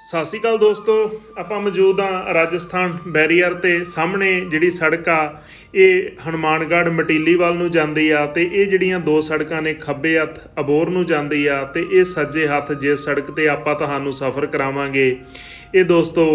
ਸਤਿ ਸ਼੍ਰੀ ਅਕਾਲ ਦੋਸਤੋ, ਆਪਾਂ ਮੌਜੂਦ ਆ ਰਾਜਸਥਾਨ ਬੈਰੀਅਰ ਤੇ। ਸਾਹਮਣੇ ਜਿਹੜੀ ਸੜਕ ਆ, ਇਹ ਹਨੂਮਾਨਗੜ੍ਹ ਮਟੀਲੀਵਾਲ ਨੂੰ ਜਾਂਦੀ ਆ ਤੇ ਇਹ ਜਿਹੜੀਆਂ ਦੋ ਸੜਕਾਂ ਨੇ, ਖੱਬੇ ਹੱਥ ਅਬੋਰ ਨੂੰ ਜਾਂਦੀ ਆ ਤੇ ਇਹ ਸੱਜੇ ਹੱਥ ਜਿਸ ਸੜਕ ਤੇ ਆਪਾਂ ਤੁਹਾਨੂੰ ਸਫ਼ਰ ਕਰਾਵਾਂਗੇ। ਇਹ ਦੋਸਤੋ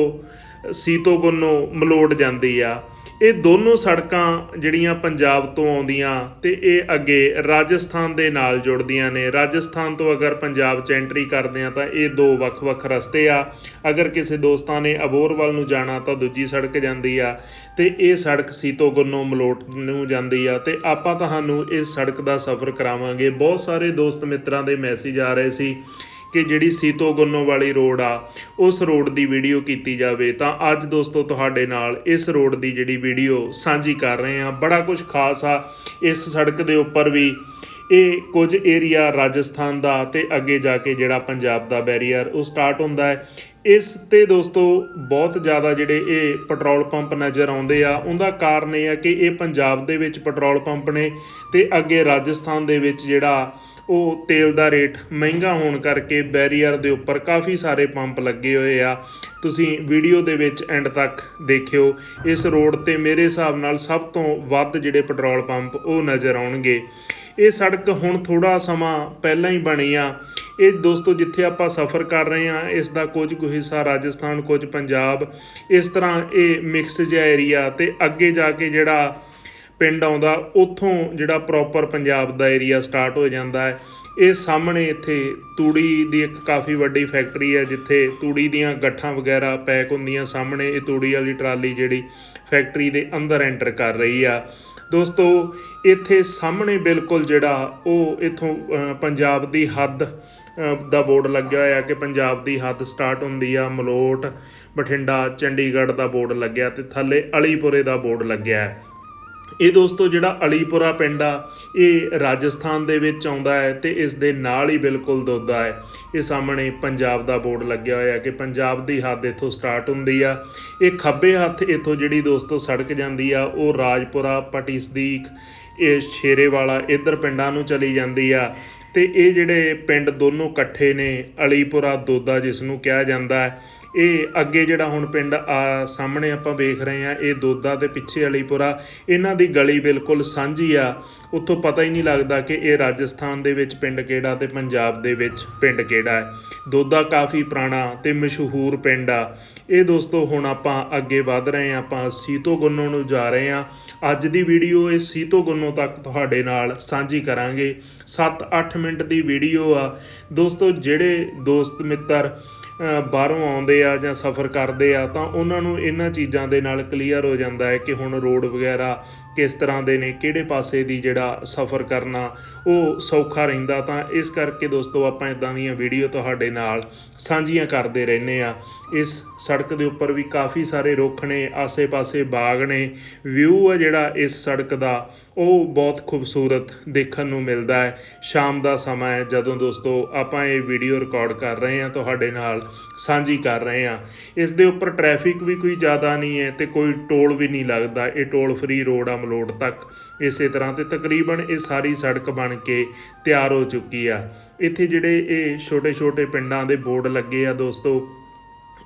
ਸੀਤੋ ਗੁੰਨੋ ਮਲੋਟ ਜਾਂਦੀ ਆ। ਇਹ ਦੋਨੋਂ ਸੜਕਾਂ ਜਿਹੜੀਆਂ ਪੰਜਾਬ ਤੋਂ ਆਉਂਦੀਆਂ ਤੇ ਇਹ ਅੱਗੇ ਰਾਜਸਥਾਨ ਦੇ ਨਾਲ ਜੁੜਦੀਆਂ ਨੇ। ਰਾਜਸਥਾਨ ਤੋਂ ਅਗਰ ਪੰਜਾਬ 'ਚ ਐਂਟਰੀ ਕਰਦੇ ਆ ਤਾਂ ਇਹ ਦੋ ਵੱਖ-ਵੱਖ ਰਸਤੇ ਆ। ਅਗਰ ਕਿਸੇ ਦੋਸਤਾਂ ਨੇ ਅਬੋਰ ਵੱਲ ਨੂੰ ਜਾਣਾ ਤਾਂ ਦੂਜੀ ਸੜਕ ਜਾਂਦੀ ਆ ਤੇ ਇਹ ਸੜਕ ਸੀਤੋ ਗੁੰਨੋ ਮਲੋਟ ਨੂੰ ਜਾਂਦੀ ਆ ਤੇ ਆਪਾਂ ਤੁਹਾਨੂੰ ਇਸ ਸੜਕ ਦਾ ਸਫ਼ਰ ਕਰਾਵਾਂਗੇ। ਬਹੁਤ ਸਾਰੇ ਦੋਸਤ ਮਿੱਤਰਾਂ ਦੇ ਮੈਸੇਜ ਆ ਰਹੇ ਸੀ ਕਿ ਜਿਹੜੀ ਸੀਤੋ ਗੁੰਨੋ ਵਾਲੀ ਰੋਡ ਆ, ਉਸ ਰੋਡ ਦੀ ਵੀਡੀਓ ਕੀਤੀ ਜਾਵੇ, ਤਾਂ ਅੱਜ ਦੋਸਤੋ ਤੁਹਾਡੇ ਨਾਲ ਇਸ ਰੋਡ ਦੀ ਜਿਹੜੀ ਵੀਡੀਓ ਸਾਂਝੀ ਕਰ ਰਹੇ ਹਾਂ। ਬੜਾ ਕੁਝ ਖਾਸ ਆ, ਇਸ ਸੜਕ ਦੇ ਉੱਪਰ ਵੀ। ਇਹ ਕੁਝ ਏਰੀਆ ਰਾਜਸਥਾਨ ਦਾ ਤੇ ਅੱਗੇ ਜਾ ਕੇ ਜਿਹੜਾ ਪੰਜਾਬ ਦਾ ਬੈਰੀਅਰ, ਉਹ ਸਟਾਰਟ ਹੁੰਦਾ ਹੈ। ਇਸ ਤੇ ਦੋਸਤੋ ਬਹੁਤ ਜ਼ਿਆਦਾ ਜਿਹੜੇ ਇਹ ਪੈਟਰੋਲ ਪੰਪ ਨਜ਼ਰ ਆਉਂਦੇ ਆ, ਉਹਦਾ ਕਾਰਨ ਇਹ ਆ ਕਿ ਇਹ ਪੰਜਾਬ ਦੇ ਵਿੱਚ ਪੈਟਰੋਲ ਪੰਪ ਨੇ ਤੇ ਅੱਗੇ ਰਾਜਸਥਾਨ ਦੇ ਵਿੱਚ ਜਿਹੜਾ ਉਹ ਤੇਲ ਦਾ ਰੇਟ ਮਹਿੰਗਾ ਹੋਣ ਕਰਕੇ ਬੈਰੀਅਰ ਦੇ ਉੱਪਰ ਕਾਫੀ ਸਾਰੇ ਪੰਪ ਲੱਗੇ ਹੋਏ ਆ। ਤੁਸੀਂ ਵੀਡੀਓ ਦੇ ਵਿੱਚ ਐਂਡ ਤੱਕ ਦੇਖਿਓ। ਇਸ ਰੋਡ ਤੇ ਮੇਰੇ ਹਿਸਾਬ ਨਾਲ ਸਭ ਤੋਂ ਵੱਧ ਜਿਹੜੇ ਪੈਟਰੋਲ ਪੰਪ ਉਹ ਨਜ਼ਰ ਆਉਣਗੇ। ਇਹ ਸੜਕ ਹੁਣ ਥੋੜਾ ਸਮਾਂ ਪਹਿਲਾਂ ਹੀ ਬਣੀ ਆ। ਇਹ ਦੋਸਤੋ, ਜਿੱਥੇ ਆਪਾਂ ਸਫ਼ਰ ਕਰ ਰਹੇ ਆ ਇਸ ਦਾ ਕੁਝ ਕੁ ਹਿੱਸਾ ਰਾਜਸਥਾਨ, ਕੁਝ ਪੰਜਾਬ। ਇਸ ਤਰ੍ਹਾਂ ਇਹ ਮਿਕਸ ਜਿਹਾ ਏਰੀਆ ਤੇ ਅੱਗੇ ਜਾ ਕੇ ਜਿਹੜਾ ਪਿੰਡ ਆਉਂਦਾ, ਉੱਥੋਂ ਜਿਹੜਾ ਪ੍ਰੋਪਰ ਪੰਜਾਬ ਦਾ ਏਰੀਆ ਸਟਾਰਟ ਹੋ ਜਾਂਦਾ ਹੈ। ਇਹ ਸਾਹਮਣੇ ਇੱਥੇ ਤੂੜੀ ਦੀ ਇੱਕ ਕਾਫੀ ਵੱਡੀ ਫੈਕਟਰੀ ਹੈ, ਜਿੱਥੇ ਤੂੜੀ ਦੀਆਂ ਗੱਠਾਂ ਵਗੈਰਾ ਪੈਕ ਹੁੰਦੀਆਂ ਸਾਹਮਣੇ। ਇਹ ਤੂੜੀ ਵਾਲੀ ਟਰਾਲੀ ਜਿਹੜੀ ਫੈਕਟਰੀ ਦੇ ਅੰਦਰ ਐਂਟਰ ਕਰ ਰਹੀ ਆ। ਦੋਸਤੋ, ਇੱਥੇ ਸਾਹਮਣੇ ਬਿਲਕੁਲ ਜਿਹੜਾ ਉਹ ਇਥੋਂ ਪੰਜਾਬ ਦੀ ਹੱਦ ਦਾ ਬੋਰਡ ਲੱਗਿਆ ਹੋਇਆ ਕਿ ਪੰਜਾਬ ਦੀ ਹੱਦ ਸਟਾਰਟ ਹੁੰਦੀ ਆ। ਮਲੋਟ, ਬਠਿੰਡਾ, ਚੰਡੀਗੜ੍ਹ ਦਾ ਬੋਰਡ ਲੱਗਿਆ ਤੇ ਥੱਲੇ ਅਲੀਪੁਰੇ ਦਾ ਬੋਰਡ ਲੱਗਿਆ ਇਹ ਦੋਸਤੋ ਜਿਹੜਾ ਅਲੀਪੁਰਾ ਪਿੰਡ ਆ, ਇਹ ਰਾਜਸਥਾਨ ਦੇ ਵਿੱਚ ਆਉਂਦਾ ਹੈ ਤੇ ਇਸ ਦੇ ਨਾਲ ਹੀ ਬਿਲਕੁਲ ਦੋਦਾ ਹੈ ਇਹ ਸਾਹਮਣੇ ਪੰਜਾਬ ਦਾ ਬੋਰਡ ਲੱਗਿਆ ਹੋਇਆ ਕਿ ਪੰਜਾਬ ਦੀ ਹੱਦ ਇੱਥੋਂ ਸਟਾਰਟ ਹੁੰਦੀ ਆ। ਇਹ ਖੱਬੇ ਹੱਥ ਇੱਥੋਂ ਜਿਹੜੀ ਦੋਸਤੋ ਸੜਕ ਜਾਂਦੀ ਆ, ਉਹ ਰਾਜਪੁਰਾ ਪਟੀਸਦੀਕ ਇਹ ਸ਼ੇਰੇ ਵਾਲਾ ਇਧਰ ਪਿੰਡਾਂ ਨੂੰ ਚਲੀ ਜਾਂਦੀ ਆ। ਤੇ ਇਹ ਜਿਹੜੇ ਪਿੰਡ ਦੋਨੋਂ ਇਕੱਠੇ ਨੇ, ਅਲੀਪੁਰਾ ਦੋਦਾ ਜਿਸ ਨੂੰ ਕਿਹਾ ਜਾਂਦਾ ਹੈ ਇਹ ਅੱਗੇ ਜਿਹੜਾ ਹੁਣ ਪਿੰਡ, ਆ, ਸਾਹਮਣੇ ਆਪਾਂ ਵੇਖ ਰਹੇ ਆ ਇਹ ਦੋਦਾ ਤੇ ਪਿੱਛੇ ਅਲੀਪੁਰਾ, ਇਹਨਾਂ ਦੀ ਗਲੀ ਬਿਲਕੁਲ ਸਾਂਝੀ ਆ। ਉੱਥੋਂ ਪਤਾ ਹੀ ਨਹੀਂ ਲੱਗਦਾ ਕਿ ਇਹ ਰਾਜਸਥਾਨ ਦੇ ਵਿੱਚ ਪਿੰਡ ਕਿਹੜਾ ਤੇ ਪੰਜਾਬ ਦੇ ਵਿੱਚ ਪਿੰਡ ਕਿਹੜਾ ਹੈ। ਦੋਦਾ ਕਾਫੀ ਪੁਰਾਣਾ ਤੇ ਮਸ਼ਹੂਰ ਪਿੰਡ ਆ। ਇਹ ਦੋਸਤੋ, ਹੁਣ ਆਪਾਂ ਅੱਗੇ ਵਧ ਰਹੇ ਆ ਆਪਾਂ ਸੀਤੋ ਗੁੰਨੋ ਨੂੰ ਜਾ ਰਹੇ ਆ ਅੱਜ ਦੀ ਵੀਡੀਓ ਇਹ ਸੀਤੋ ਗੁੰਨੋ ਤੱਕ ਤੁਹਾਡੇ ਨਾਲ ਸਾਂਝੀ ਕਰਾਂਗੇ। 7-8 ਮਿੰਟ ਦੀ ਵੀਡੀਓ ਆ। ਦੋਸਤੋ, ਜਿਹੜੇ ਦੋਸਤ ਮਿੱਤਰ ਬਾਹਰੋਂ ਆਉਂਦੇ ਆ ਜਾਂ ਸਫ਼ਰ ਕਰਦੇ ਆ ਤਾਂ ਉਹਨਾਂ ਨੂੰ ਇਹਨਾਂ ਚੀਜ਼ਾਂ ਦੇ ਨਾਲ ਕਲੀਅਰ ਹੋ ਜਾਂਦਾ ਹੈ ਕਿ ਹੁਣ ਰੋਡ ਵਗੈਰਾ ਕਿਸ ਤਰ੍ਹਾਂ ਦੇ ਨੇ, ਕਿਹੜੇ ਪਾਸੇ ਦੀ ਜਿਹੜਾ ਸਫ਼ਰ ਕਰਨਾ ਉਹ ਸੌਖਾ ਰਹਿੰਦਾ, ਤਾਂ ਇਸ ਕਰਕੇ ਦੋਸਤੋ ਆਪਾਂ ਇਦਾਂ ਦੀਆਂ ਵੀਡੀਓ ਤੁਹਾਡੇ ਨਾਲ ਸਾਂਝੀਆਂ ਕਰਦੇ ਰਹਿੰਦੇ ਆ ਇਸ ਸੜਕ ਦੇ ਉੱਪਰ ਵੀ ਕਾਫੀ ਸਾਰੇ ਰੁੱਖ ਨੇ, ਆਸੇ-ਪਾਸੇ ਬਾਗ ਨੇ, ਵਿਊ ਆ ਜਿਹੜਾ ਇਸ ਸੜਕ ਦਾ, ਉਹ ਬਹੁਤ ਖੂਬਸੂਰਤ ਦੇਖਣ ਨੂੰ ਮਿਲਦਾ ਹੈ। ਸ਼ਾਮ ਦਾ ਸਮਾਂ ਹੈ, ਜਦੋਂ ਦੋਸਤੋ ਆਪਾਂ ਇਹ ਵੀਡੀਓ ਰਿਕਾਰਡ ਕਰ ਰਹੇ ਹਾਂ, ਤੁਹਾਡੇ ਨਾਲ ਸਾਂਝੀ ਕਰ ਰਹੇ ਹਾਂ। ਇਸ ਦੇ ਉੱਪਰ ਟ੍ਰੈਫਿਕ ਵੀ ਕੋਈ ਜ਼ਿਆਦਾ ਨਹੀਂ ਹੈ ਤੇ ਕੋਈ ਟੋਲ ਵੀ ਨਹੀਂ ਲੱਗਦਾ, ਇਹ ਟੋਲ ਫ੍ਰੀ ਰੋਡ ਆ ਮਲੋਟ ਤੱਕ। ਇਸੇ ਤਰ੍ਹਾਂ ਤੇ ਤਕਰੀਬਨ ਇਹ ਸਾਰੀ ਸੜਕ ਬਣ ਕੇ ਤਿਆਰ ਹੋ ਚੁੱਕੀ ਆ। ਇੱਥੇ ਜਿਹੜੇ ਇਹ ਛੋਟੇ-ਛੋਟੇ ਪਿੰਡਾਂ ਦੇ ਬੋਰਡ ਲੱਗੇ ਆ ਦੋਸਤੋ,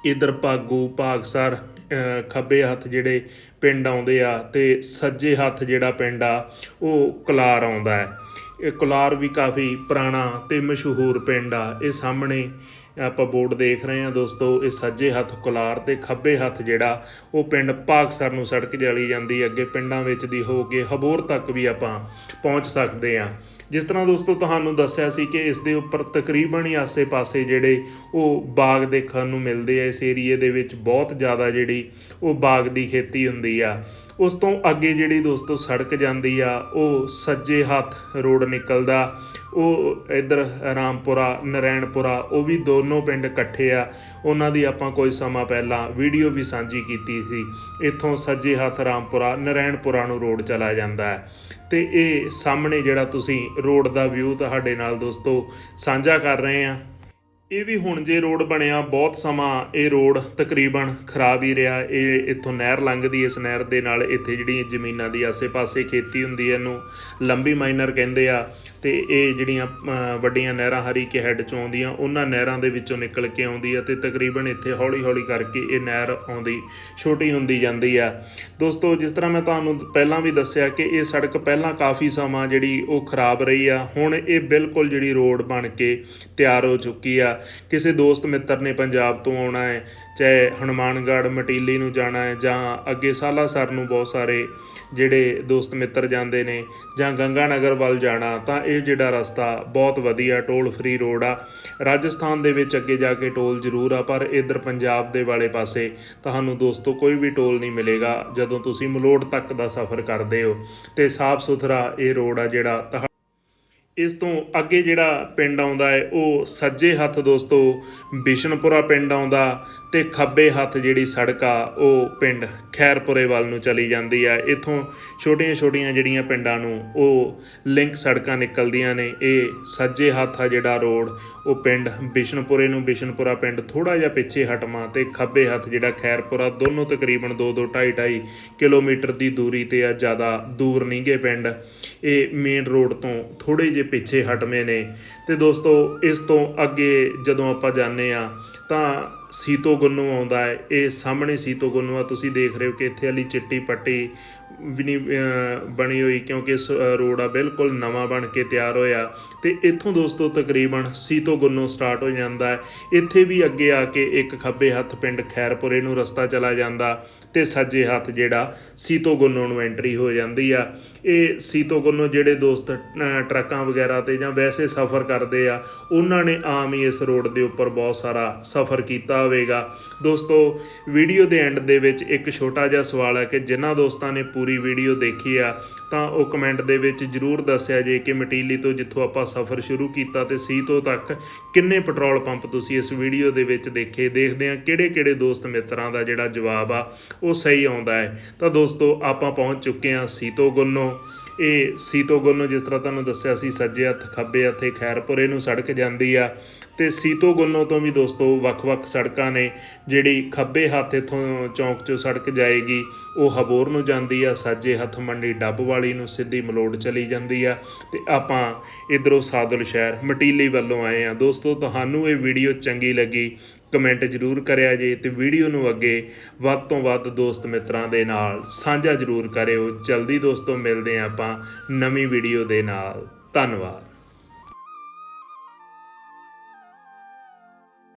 ਇਧਰ ਭਾਗੂ ਭਾਗਸਰ ਖੱਬੇ ਹੱਥ ਜਿਹੜੇ ਪਿੰਡ ਆਉਂਦੇ ਆ ਤੇ ਸੱਜੇ ਹੱਥ ਜਿਹੜਾ ਪਿੰਡ ਆ, ਉਹ ਕਲਾਰ ਆਉਂਦਾ ਹੈ। ਇਹ ਕਲਾਰ ਵੀ ਕਾਫੀ ਪੁਰਾਣਾ ਤੇ ਮਸ਼ਹੂਰ ਪਿੰਡ ਆ। ਇਹ ਸਾਹਮਣੇ ਆਪਾਂ ਬੋਰਡ ਦੇਖ ਰਹੇ ਹਾਂ ਦੋਸਤੋ, ਇਹ ਸੱਜੇ ਹੱਥ ਕੁਲਾਰ ਤੇ ਖੱਬੇ ਹੱਥ ਜਿਹੜਾ, ਉਹ ਪਿੰਡ ਭਾਗਸਰ ਨੂੰ ਸੜਕ ਜਲੀ ਜਾਂਦੀ ਅੱਗੇ ਪਿੰਡਾਂ ਵਿੱਚ ਦੀ ਹੋ ਕੇ ਹਬੋਰ ਤੱਕ ਵੀ ਆਪਾਂ ਪਹੁੰਚ ਸਕਦੇ ਹਾਂ। ਜਿਸ ਤਰ੍ਹਾਂ ਦੋਸਤੋ ਤੁਹਾਨੂੰ ਦੱਸਿਆ ਸੀ ਕਿ ਇਸ ਦੇ ਉੱਪਰ ਤਕਰੀਬਨ ਹੀ ਆਸੇ-ਪਾਸੇ ਜਿਹੜੇ ਉਹ ਬਾਗ ਦੇਖਣ ਨੂੰ ਮਿਲਦੇ ਆ, ਇਸ ਏਰੀਏ ਦੇ ਵਿੱਚ ਬਹੁਤ ਜ਼ਿਆਦਾ ਜਿਹੜੀ ਉਹ ਬਾਗ ਦੀ ਖੇਤੀ ਹੁੰਦੀ ਆ। ਉਸ ਤੋਂ ਅੱਗੇ ਜਿਹੜੀ ਦੋਸਤੋ ਸੜਕ ਜਾਂਦੀ ਆ, ਉਹ ਸੱਜੇ ਹੱਥ ਰੋਡ ਨਿਕਲਦਾ। ਉਹ ਇਧਰ ਰਾਮਪੁਰਾ, ਨਰੈਣਪੁਰਾ, ਉਹ ਵੀ ਦੋਨੋਂ ਪਿੰਡ ਇਕੱਠੇ ਆ। ਉਹਨਾਂ ਦੀ ਆਪਾਂ ਕੁਝ ਸਮਾਂ ਪਹਿਲਾਂ ਵੀਡੀਓ ਵੀ ਸਾਂਝੀ ਕੀਤੀ ਸੀ। ਇੱਥੋਂ ਸੱਜੇ ਹੱਥ ਰਾਮਪੁਰਾ, ਨਰੈਣਪੁਰਾ ਨੂੰ ਰੋਡ ਚਲਾ ਜਾਂਦਾ ਹੈ। ਤੇ ਇਹ ਸਾਹਮਣੇ ਜਿਹੜਾ ਤੁਸੀਂ ਰੋਡ ਦਾ ਵਿਊ ਤੁਹਾਡੇ ਨਾਲ ਦੋਸਤੋ ਸਾਂਝਾ ਕਰ ਰਹੇ ਆ ਇਹ ਵੀ ਹੁਣ ਜੇ ਰੋਡ ਬਣਿਆ, ਬਹੁਤ ਸਮਾਂ ਇਹ ਰੋਡ ਤਕਰੀਬਨ ਖਰਾਬ ਹੀ ਰਿਹਾ। ਇਹ ਇੱਥੋਂ ਨਹਿਰ ਲੰਘਦੀ, ਇਸ ਨਹਿਰ ਦੇ ਨਾਲ ਇੱਥੇ ਜਿਹੜੀਆਂ ਜ਼ਮੀਨਾਂ ਦੀ ਆਸੇ-ਪਾਸੇ ਖੇਤੀ ਹੁੰਦੀ ਹੈ, ਇਹਨੂੰ ਲੰਬੀ ਮਾਈਨਰ ਕਹਿੰਦੇ ਆ। ਤੇ ਇਹ ਜਿਹੜੀਆਂ ਵੱਡੀਆਂ ਨਹਿਰਾਂ ਹਰੀਕੇ ਹੈੱਡ ਚੋਂ ਆਉਂਦੀਆਂ, ਉਹਨਾਂ ਨਹਿਰਾਂ ਦੇ ਵਿੱਚੋਂ ਨਿਕਲ ਕੇ ਆਉਂਦੀ ਆ ਤੇ ਤਕਰੀਬਨ ਇੱਥੇ ਹੌਲੀ ਹੌਲੀ ਕਰਕੇ ਇਹ ਨਹਿਰ ਆਉਂਦੀ, ਛੋਟੀ ਹੁੰਦੀ ਜਾਂਦੀ ਆ। ਦੋਸਤੋ, ਜਿਸ ਤਰ੍ਹਾਂ ਮੈਂ ਤੁਹਾਨੂੰ ਪਹਿਲਾਂ ਵੀ ਦੱਸਿਆ ਕਿ ਇਹ ਸੜਕ ਪਹਿਲਾਂ ਕਾਫੀ ਸਮਾਂ ਜਿਹੜੀ ਉਹ ਖਰਾਬ ਰਹੀ ਆ, ਹੁਣ ਇਹ ਬਿਲਕੁਲ ਜਿਹੜੀ ਰੋਡ ਬਣ ਕੇ ਤਿਆਰ ਹੋ ਚੁੱਕੀ ਆ। ਕਿਸੇ ਦੋਸਤ ਮਿੱਤਰ ਨੇ ਪੰਜਾਬ ਤੋਂ ਆਉਣਾ ਹੈ ਚਾਹੇ ਹਨੂਮਾਨਗੜ੍ਹ ਮਟੀਲੀ ਨੂੰ ਜਾਣਾ ਹੈ ਜਾਂ ਅੱਗੇ ਸਾਲਾਸਰ ਨੂੰ ਬਹੁਤ ਸਾਰੇ ਜਿਹੜੇ ਦੋਸਤ ਮਿੱਤਰ ਜਾਂਦੇ ਨੇ ਜਾਂ ਗੰਗਾ ਨਗਰ ਵੱਲ ਜਾਣਾ, ਤਾਂ ਇਹ ਜਿਹੜਾ ਰਸਤਾ ਬਹੁਤ ਵਧੀਆ ਟੋਲ ਫ੍ਰੀ ਰੋਡ ਆ। ਰਾਜਸਥਾਨ ਦੇ ਵਿੱਚ ਅੱਗੇ ਜਾ ਕੇ ਟੋਲ ਜ਼ਰੂਰ ਆ, ਪਰ ਇਧਰ ਪੰਜਾਬ ਦੇ ਵਾਲੇ ਪਾਸੇ ਤੁਹਾਨੂੰ ਦੋਸਤੋ ਕੋਈ ਵੀ ਟੋਲ ਨਹੀਂ ਮਿਲੇਗਾ ਜਦੋਂ ਤੁਸੀਂ ਮਲੋਟ ਤੱਕ ਦਾ ਸਫ਼ਰ ਕਰਦੇ ਹੋ। ਤੇ ਸਾਫ਼ ਸੁਥਰਾ ਇਹ ਰੋਡ ਆ ਜਿਹੜਾ ਤੁਹਾ- ਇਸ ਤੋਂ ਅੱਗੇ ਜਿਹੜਾ ਪਿੰਡ ਆਉਂਦਾ ਹੈ, ਉਹ ਸੱਜੇ ਹੱਥ ਦੋਸਤੋ ਬਿਸ਼ਨਪੁਰਾ ਪਿੰਡ ਆਉਂਦਾ ਤੇ ਖੱਬੇ ਹੱਥ ਜਿਹੜੀ ਸੜਕ ਆ, ਉਹ ਪਿੰਡ ਖੈਰਪੁਰੇ ਵੱਲ ਨੂੰ ਚਲੀ ਜਾਂਦੀ ਆ। ਇਥੋਂ ਛੋਟੀਆਂ-ਛੋਟੀਆਂ ਜਿਹੜੀਆਂ ਪਿੰਡਾਂ ਨੂੰ ਉਹ ਲਿੰਕ ਸੜਕਾਂ ਨਿਕਲਦੀਆਂ ਨੇ। ਇਹ ਸੱਜੇ ਹੱਥ ਆ ਜਿਹੜਾ ਰੋਡ, ਉਹ ਪਿੰਡ ਬਿਸ਼ਨਪੁਰੇ ਨੂੰ ਬਿਸ਼ਨਪੁਰਾ ਪਿੰਡ ਥੋੜਾ ਜਿਹਾ ਪਿੱਛੇ ਹਟਵਾ ਤੇ ਖੱਬੇ ਹੱਥ ਜਿਹੜਾ ਖੈਰਪੁਰਾ, ਦੋਨੋਂ ਤਕਰੀਬਨ 2-2 2.5 ਕਿਲੋਮੀਟਰ ਦੀ ਦੂਰੀ ਤੇ ਆ, ਜ਼ਿਆਦਾ ਦੂਰ ਨਹੀਂਗੇ ਪਿੰਡ। ਇਹ ਮੇਨ ਰੋਡ ਤੋਂ ਥੋੜੇ ਜਿਹੇ ਪਿੱਛੇ ਹਟਵੇਂ ਨੇ। ਤੇ ਦੋਸਤੋ ਇਸ ਤੋਂ ਅੱਗੇ ਜਦੋਂ ਆਪਾਂ ਜਾਂਦੇ ਆ ਤਾਂ ਸੀਤੋ ਗੁੰਨੂ ਆਉਂਦਾ ਹੈ। ਇਹ ਸਾਹਮਣੇ ਸੀਤੋ ਗੁੰਨੂ ਆ। ਤੁਸੀਂ ਦੇਖ ਰਹੇ ਹੋ ਕਿ ਇੱਥੇ ਵਾਲੀ ਚਿੱਟੀ ਪੱਟੀ ਵੀ ਨਹੀਂ ਬਣੀ ਹੋਈ ਕਿਉਂਕਿ ਇਸ ਰੋਡ ਆ, ਬਿਲਕੁਲ ਨਵਾਂ ਬਣ ਕੇ ਤਿਆਰ ਹੋਇਆ। ਤੇ ਇੱਥੋਂ ਦੋਸਤੋ ਤਕਰੀਬਨ ਸੀਤੋ ਗੁੰਨੂ ਸਟਾਰਟ ਹੋ ਜਾਂਦਾ ਹੈ। ਇੱਥੇ ਵੀ ਅੱਗੇ ਆ ਕੇ ਇੱਕ ਖੱਬੇ ਹੱਥ ਪਿੰਡ ਖੈਰਪੁਰੇ ਨੂੰ ਰਸਤਾ ਚਲਾ ਜਾਂਦਾ ਤੇ ਸੱਜੇ ਹੱਥ ਜਿਹੜਾ ਸੀਤੋ ਗੁੰਨੂ ਨੂੰ ਐਂਟਰੀ ਹੋ ਜਾਂਦੀ ਆ। ਇਹ ਸੀਤੋ ਗੁੰਨੂ ਜਿਹੜੇ ਦੋਸਤ ਟਰੱਕਾਂ ਵਗੈਰਾ ਤੇ ਜਾਂ ਵੈਸੇ ਸਫ਼ਰ ਕਰਦੇ ਆ, ਉਹਨਾਂ ਨੇ ਆਮ ਹੀ ਇਸ ਰੋਡ ਦੇ ਉੱਪਰ ਬਹੁਤ ਸਾਰਾ ਸਫ਼ਰ ਕੀਤਾ ਹੋਵੇਗਾ ਦੋਸਤੋ, ਵੀਡੀਓ ਦੇ ਐਂਡ ਦੇ ਵਿੱਚ ਇੱਕ ਛੋਟਾ ਜਿਹਾ ਸਵਾਲ ਹੈ ਕਿ ਜਿਨ੍ਹਾਂ ਦੋਸਤਾਂ ਨੇ ਪੂਰੀ ਵੀਡੀਓ ਦੇਖੀ ਆ, ਤਾਂ ਉਹ ਕਮੈਂਟ ਦੇ ਵਿੱਚ ਜਰੂਰ ਦੱਸਿਆ ਜੇ ਕਿ ਮਟੀਲੀ ਤੋਂ ਜਿੱਥੋਂ ਆਪਾਂ ਸਫ਼ਰ ਸ਼ੁਰੂ ਕੀਤਾ ਤੇ ਸੀਤੋ ਤੱਕ ਕਿੰਨੇ ਪੈਟਰੋਲ ਪੰਪ ਤੁਸੀਂ ਇਸ ਵੀਡੀਓ ਦੇ ਵਿੱਚ ਦੇਖੇ? ਦੇਖਦੇ ਆ ਕਿਹੜੇ-ਕਿਹੜੇ ਦੋਸਤ ਮਿੱਤਰਾਂ ਦਾ ਜਿਹੜਾ ਜਵਾਬ ਆ, ਉਹ ਸਹੀ ਆਉਂਦਾ ਹੈ। ਤਾਂ ਦੋਸਤੋ, ਆਪਾਂ ਪਹੁੰਚ ਚੁੱਕੇ ਆ ਸੀਤੋ ਗੁੰਨੋ। ਇਹ ਸੀਤੋ ਗੁੰਨੋ ਜਿਸ ਤਰ੍ਹਾਂ ਤੁਹਾਨੂੰ ਦੱਸਿਆ ਸੀ, ਸੱਜੇ ਹੱਥ, ਖੱਬੇ ਹੱਥੇ ਖੈਰਪੁਰੇ ਨੂੰ ਸੜਕ ਜਾਂਦੀ ਆ। ਤੇ ਸੀਤੋ ਗੁੰਨੋ ਤੋਂ ਵੀ ਦੋਸਤੋ ਵੱਖ-ਵੱਖ ਸੜਕਾਂ ਨੇ, ਜਿਹੜੀ ਖੱਬੇ ਹੱਥ ਇਥੋਂ ਚੌਂਕ 'ਚੋਂ ਸੜਕ ਜਾਏਗੀ, ਉਹ ਹਬੋਰ ਨੂੰ ਜਾਂਦੀ ਆ, ਸੱਜੇ ਹੱਥ ਮੰਡੀ ਡੱਬ ਵਾਲੀ ਨੂੰ ਸਿੱਧੀ ਮਲੋੜ ਚਲੀ ਜਾਂਦੀ ਆ। ਤੇ ਆਪਾਂ ਇਧਰੋਂ ਸਾਦਲ ਸ਼ਹਿਰ, ਮਟੀਲੀ ਵੱਲੋਂ ਆਏ ਆ। ਦੋਸਤੋ, ਤੁਹਾਨੂੰ ਇਹ ਵੀਡੀਓ ਚੰਗੀ ਲੱਗੀ ਕਮੈਂਟ ਜਰੂਰ ਕਰਿਆ ਜੇ ਤੇ ਵੀਡੀਓ ਨੂੰ ਅੱਗੇ ਵੱਧ ਤੋਂ ਵੱਧ ਦੋਸਤ ਮਿੱਤਰਾਂ ਦੇ ਨਾਲ ਸਾਂਝਾ ਜਰੂਰ ਕਰਿਓ। ਜਲਦੀ ਦੋਸਤੋ, ਮਿਲਦੇ ਹਾਂ ਆਪਾਂ ਨਵੀਂ ਵੀਡੀਓ ਦੇ ਨਾਲ। ਧੰਨਵਾਦ।